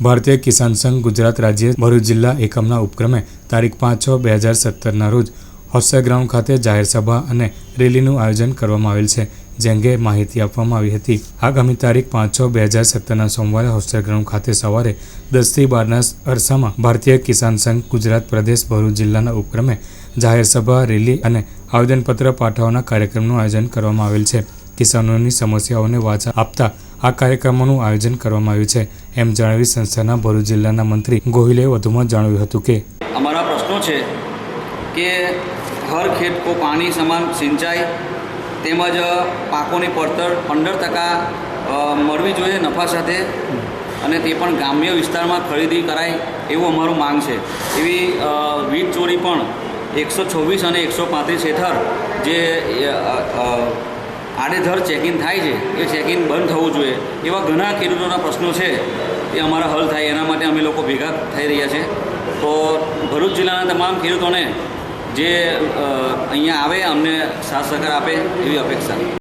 ભારતીય કિસાન સંઘ ગુજરાત રાજ્ય ભરૂચ જિલ્લા એકમના ઉપક્રમે તારીખ પાંચ છ બે હજાર સત્તરના રોજ હોસ્ટેલ ગ્રાઉન્ડ ખાતે જાહેર સભા અને રેલીનું આયોજન કરવામાં આવેલ છે, જે અંગે માહિતી આપવામાં આવી હતી. આગામી તારીખ પાંચ છ બે હજાર સત્તરના સોમવારે હોસ્ટેલ ગ્રાઉન્ડ ખાતે સવારે દસથી બારના અરસામાં ભારતીય કિસાન સંઘ ગુજરાત પ્રદેશ ભરૂચ જિલ્લાના ઉપક્રમે જાહેર સભા, રેલી અને આવેદનપત્ર પાઠવવાના કાર્યક્રમનું આયોજન કરવામાં આવેલ છે. કિસાનોની સમસ્યાઓને વાચા આપતા આ કાર્યક્રમોનું આયોજન કરવામાં આવ્યું છે. એમ જણાવી સંસ્થાના ભરૂચ જિલ્લાના મંત્રી ગોહિલે વધુમાં જણાવ્યું હતું કે અમારા પ્રશ્નો છે કે હર ખેત કો પાણી સમાન સિંચાઈ તેમજ પાકોની પડતર પંદર ટકા મળવી જોઈએ નફા સાથે અને તે પણ ગ્રામ્ય વિસ્તારમાં ખરીદી કરાય એવું અમારું માંગ છે. એવી વીજ ચોરી પણ એકસો છવ્વીસ અને એકસો પાંત્રીસ હેઠળ જે આડેધડ ચેકિંગ થાય છે, એ ચેકિંગ બંધ થવું જોઈએ. એવા ઘણા ખેડૂતોના પ્રશ્નો છે, એ અમારા હલ થાય. એના માટે અમે લોકો ભેગા થઈ રહ્યા છે. તો ભરૂચ જિલ્લાના તમામ ખેડૂતોને જે અહીંયા આવે, અમને સાથ સહકાર આપે એવી અપેક્ષા.